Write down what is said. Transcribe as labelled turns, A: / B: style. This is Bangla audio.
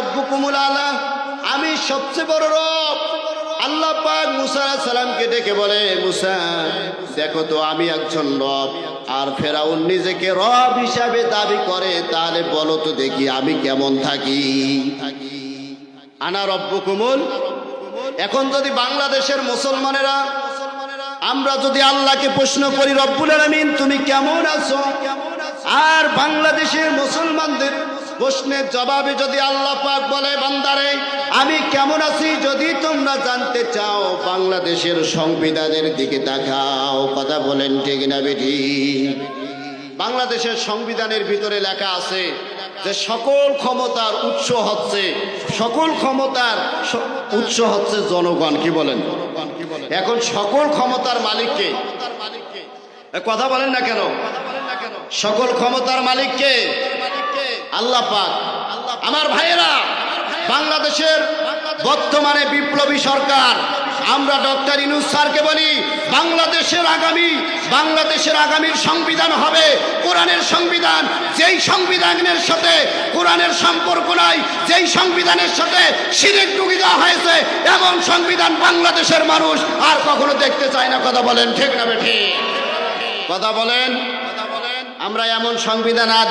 A: রব্বুকুমুল আলা। আমি সবচেয়ে বড় রব। আল্লাহ পাক মুসা সালামকে ডেকে বলে, মুসা, দেখো তো আমি একজন রব, আর ফেরাউন নিজেকে রব হিসাবে দাবি করে। তাহলে বলো তো দেখি আমি কেমন থাকি? আনা রব্বুকুমুল। এখন যদি বাংলাদেশের মুসলমানেরা, আমরা যদি আল্লাহকে প্রশ্ন করি, রব্বুল আলামিন, তুমি কেমন আছো? আর বাংলাদেশের মুসলমানদের প্রশ্নের জবাবে যদি আল্লাহ পাক বলে, বান্দারে, আমি কেমন আছি যদি তোমরা জানতে চাও, বাংলাদেশের সংবিধানের দিকে তাকাও, কথা বলেন ঠিক না বেটি? বাংলাদেশের সংবিধানের ভিতরে লেখা আছে যে সকল ক্ষমতার উৎস হচ্ছে, সকল ক্ষমতার উৎস হচ্ছে জনগণ, কি বলেন? এখন সকল ক্ষমতার মালিককে কথা বলেন না কেন? সকল ক্ষমতার মালিককে আল্লাহ পাক, আমার ভাইয়েরা, বাংলাদেশের বর্তমানে বিপ্লবী সরকার, আমরা ডক্টর ইনুস স্যারকে বলি, বাংলাদেশের আগামী, বাংলাদেশের আগামীর সংবিধান হবে, কোরআনের সংবিধান, যেই সংবিধানের সাথে কোরআনের সম্পর্ক নাই, যেই সংবিধানের সাথে সিরেক ঢুকে দেওয়া হয়েছে, এমন সংবিধান বাংলাদেশের মানুষ আর কখনো দেখতে চায় না, কথা বলেন ঠিক না বেঠিক কথা বলেন কথা বলেন? আমরা এমন সংবিধান আর